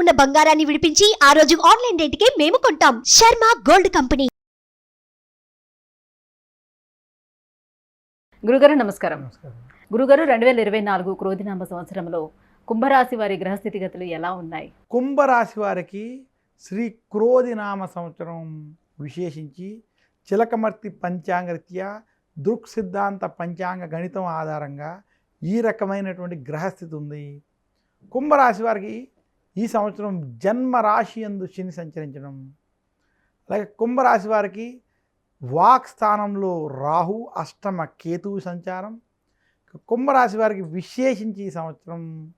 ఉన్న బంగారాన్ని విడిపించి ఆ రోజు ఆన్లైన్ రేటుకే మేము కొంటాం. Sharma gold company. గురుగారు నమస్కారం. గురుగారు రెండు వేల ఇరవై నాలుగు క్రోధినామ సంవత్సరంలో కుంభరాశి వారి గ్రహస్థితిగతులు ఎలా ఉన్నాయి? కుంభరాశి వారికి శ్రీ క్రోధినామ సంవత్సరం విశేషించి చిలకమర్తి పంచాంగరీత్యా దృక్ సిద్ధాంత పంచాంగ గణితం ఆధారంగా ఈ రకమైనటువంటి గ్రహస్థితి ఉంది. కుంభరాశి వారికి ఈ సంవత్సరం జన్మరాశి ఎందు శని సంచరించడం. అలాగే కుంభరాశి వారికి వాక్ స్థానంలో రాహు అష్టమ కేతువు సంచారం. కుంభరాశి వారికి విశేషించి ఈ సంవత్సరం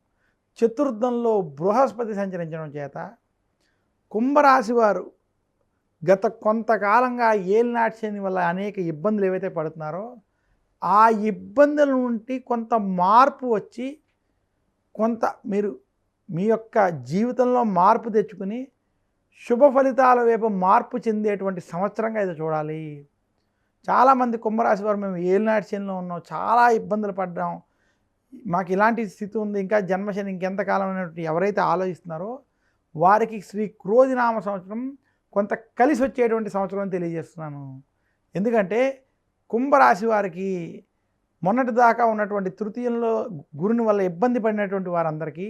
చతుర్థంలో బృహస్పతి సంచరించడం చేత కుంభరాశి వారు గత కొంతకాలంగా ఏలినాటి శని వల్ల అనేక ఇబ్బందులు ఏవైతే పడుతున్నారో ఆ ఇబ్బందుల నుండి కొంత మార్పు వచ్చి కొంత మీరు మీ యొక్క జీవితంలో మార్పు తెచ్చుకుని శుభ ఫలితాల వైపు మార్పు చెందేటువంటి సంవత్సరంగా ఇది చూడాలి. చాలామంది కుంభరాశి వారు మేము ఏలినాటి శనిలో ఉన్నాం చాలా ఇబ్బందులు పడ్డాం. మాకు ఇలాంటి స్థితి ఉంది ఇంకా జన్మశని ఇంకెంతకాలం అనేటువంటి ఎవరైతే ఆలోచిస్తున్నారో వారికి శ్రీ క్రోధినామ సంవత్సరం కొంత కలిసి వచ్చేటువంటి సంవత్సరం అని తెలియజేస్తున్నాను. ఎందుకంటే కుంభరాశి వారికి మొన్నటి దాకా ఉన్నటువంటి తృతీయంలో గురుని వల్ల ఇబ్బంది పడినటువంటి వారందరికీ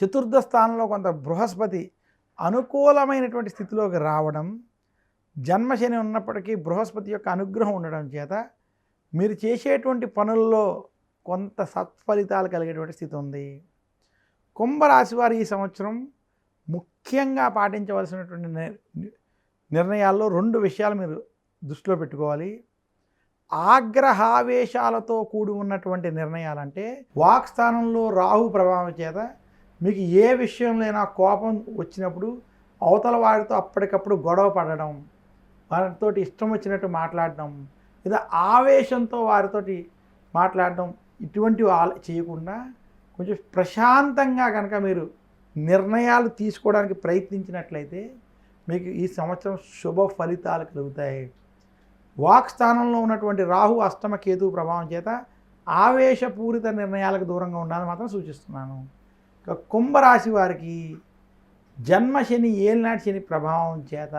చతుర్థ స్థానంలో కొంత బృహస్పతి అనుకూలమైనటువంటి స్థితిలోకి రావడం జన్మశని ఉన్నప్పటికీ బృహస్పతి యొక్క అనుగ్రహం ఉండడం చేత మీరు చేసేటువంటి పనుల్లో కొంత సత్ఫలితాలు కలిగేటువంటి స్థితి ఉంది. కుంభరాశి వారు ఈ సంవత్సరం ముఖ్యంగా పాటించవలసినటువంటి నిర్- నిర్ణయాల్లో రెండు విషయాలు మీరు దృష్టిలో పెట్టుకోవాలి. ఆగ్రహావేశాలతో కూడి ఉన్నటువంటి నిర్ణయాలంటే వాక్ స్థానంలో రాహు ప్రభావం చేత మీకు ఏ విషయంలోనైనా కోపం వచ్చినప్పుడు అవతల వారితో అప్పటికప్పుడు గొడవ పడడం వారితోటి ఇష్టం వచ్చినట్టు మాట్లాడడం లేదా ఆవేశంతో వారితోటి మాట్లాడడం ఇటువంటివి ఆల చేయకుండా కొంచెం ప్రశాంతంగా కనుక మీరు నిర్ణయాలు తీసుకోవడానికి ప్రయత్నించినట్లయితే మీకు ఈ సంవత్సరం శుభ ఫలితాలు కలుగుతాయి. వాక్ స్థానంలో ఉన్నటువంటి రాహు అష్టమ కేతు ప్రభావం చేత ఆవేశపూరిత నిర్ణయాలకు దూరంగా ఉండాలని మాత్రం సూచిస్తున్నాను. ఇక కుంభరాశి వారికి జన్మశని ఏలినాటి శని ప్రభావం చేత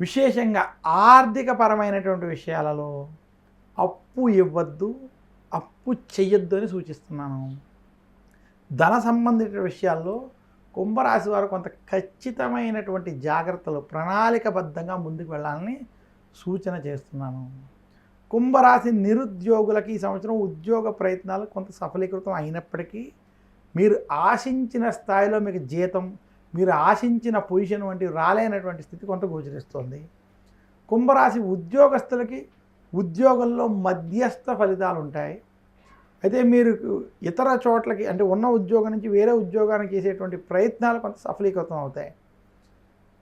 విశేషంగా ఆర్థికపరమైనటువంటి విషయాలలో అప్పు ఇవ్వద్దు అప్పు చెయ్యొద్దు అని సూచిస్తున్నాను. ధన సంబంధిత విషయాల్లో కుంభరాశి వారు కొంత ఖచ్చితమైనటువంటి జాగ్రత్తలు ప్రణాళికబద్ధంగా ముందుకు వెళ్ళాలని సూచన చేస్తున్నాను. కుంభరాశి నిరుద్యోగులకి ఈ సంవత్సరం ఉద్యోగ ప్రయత్నాలు కొంత సఫలీకృతం అయినప్పటికీ మీరు ఆశించిన స్థాయిలో మీకు జీతం మీరు ఆశించిన పొజిషన్ వంటి రాలేనటువంటి స్థితి కొంత గోచరిస్తుంది. కుంభరాశి ఉద్యోగస్తులకి ఉద్యోగంలో మధ్యస్థ ఫలితాలు ఉంటాయి అయితే మీరు ఇతర చోట్లకి అంటే ఉన్న ఉద్యోగం నుంచి వేరే ఉద్యోగానికి చేసేటువంటి ప్రయత్నాలు కొంత సఫలీకృతం అవుతాయి.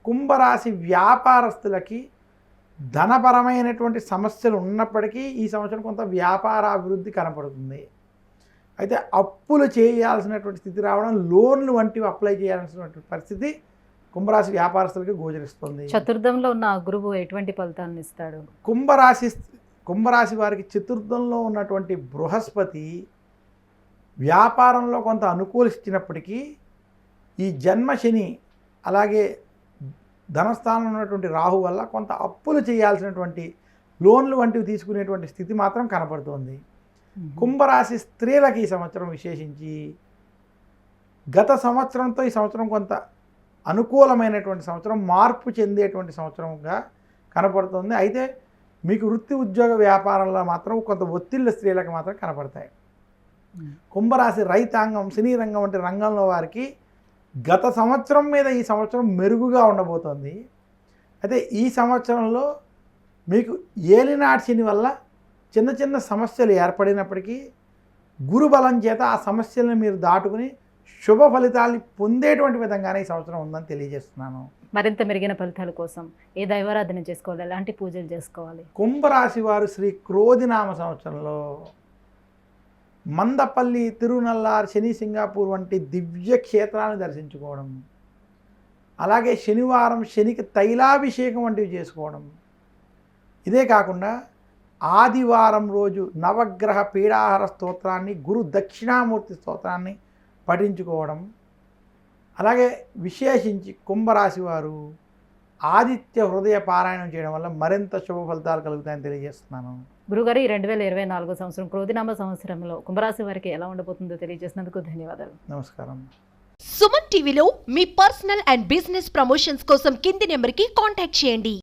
కుంభరాశి వ్యాపారస్తులకి ధనపరమైనటువంటి సమస్యలు ఉన్నప్పటికీ ఈ సంవత్సరం కొంత వ్యాపార అభివృద్ధి కనపడుతుంది. అయితే అప్పులు చేయాల్సినటువంటి స్థితి రావడం లోన్లు వంటివి అప్లై చేయాల్సినటువంటి పరిస్థితి కుంభరాశి వ్యాపారస్తులకి గోచరిస్తుంది. చతుర్థంలో ఉన్న గురువు ఎటువంటి ఫలితాలను ఇస్తాడు? కుంభరాశి కుంభరాశి వారికి చతుర్థంలో ఉన్నటువంటి బృహస్పతి వ్యాపారంలో కొంత అనుకూలిస్తున్నప్పటికీ ఈ జన్మ శని అలాగే ధనస్థానంలో ఉన్నటువంటి రాహు వల్ల కొంత అప్పులు చేయాల్సినటువంటి లోన్లు వంటివి తీసుకునేటువంటి స్థితి మాత్రం కనపడుతోంది. కుంభరాశి స్త్రీలకి ఈ సంవత్సరం విశేషించి గత సంవత్సరంతో ఈ సంవత్సరం కొంత అనుకూలమైనటువంటి సంవత్సరం మార్పు చెందేటువంటి సంవత్సరంగా కనపడుతుంది. అయితే మీకు వృత్తి ఉద్యోగ వ్యాపారంలో మాత్రం కొంత ఒత్తిళ్ళ స్త్రీలకు మాత్రం కనపడతాయి. కుంభరాశి రైతాంగం సినీ రంగం వంటి రంగంలో వారికి గత సంవత్సరం మీద ఈ సంవత్సరం మెరుగుగా ఉండబోతోంది. అయితే ఈ సంవత్సరంలో మీకు ఏలినాటి శని వల్ల చిన్న చిన్న సమస్యలు ఏర్పడినప్పటికీ గురు బలం చేత ఆ సమస్యలను మీరు దాటుకుని శుభ ఫలితాల్ని పొందేటువంటి విధంగానే ఈ సంవత్సరం ఉందని తెలియజేస్తున్నాను. మరింత మెరుగైన ఫలితాల కోసం ఏ దైవారాధన చేసుకోవాలి? ఎలాంటి పూజలు చేసుకోవాలి? కుంభరాశి వారు శ్రీ క్రోధినామ సంవత్సరంలో మందపల్లి తిరునల్లార్ శని సింగాపూర్ వంటి దివ్య క్షేత్రాలను దర్శించుకోవడం. అలాగే శనివారం శనికి తైలాభిషేకం వంటివి చేసుకోవడం. ఇదే కాకుండా ఆదివారం రోజు నవగ్రహ పీడాహార స్తోత్రాన్ని గురు దక్షిణామూర్తి స్తోత్రాన్ని పఠించుకోవడం అలాగే విశేషించి కుంభరాశి వారు ఆదిత్య హృదయ పారాయణం చేయడం వల్ల మరింత శుభ ఫలితాలు కలుగుతాయని తెలియజేస్తున్నాను. గురుగారు ఈ రెండు వేల ఇరవై నాలుగో సంవత్సరం క్రోధినామ సంవత్సరంలో కుంభరాశి వారికి ఎలా ఉండబోతుందో తెలియజేసినందుకు ధన్యవాదాలు. నమస్కారం. సుమన్ టీవీలో మీ పర్సనల్ అండ్ బిజినెస్ ప్రమోషన్స్ కోసం కింది నెంబర్కి కాంటాక్ట్ చేయండి.